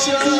시작.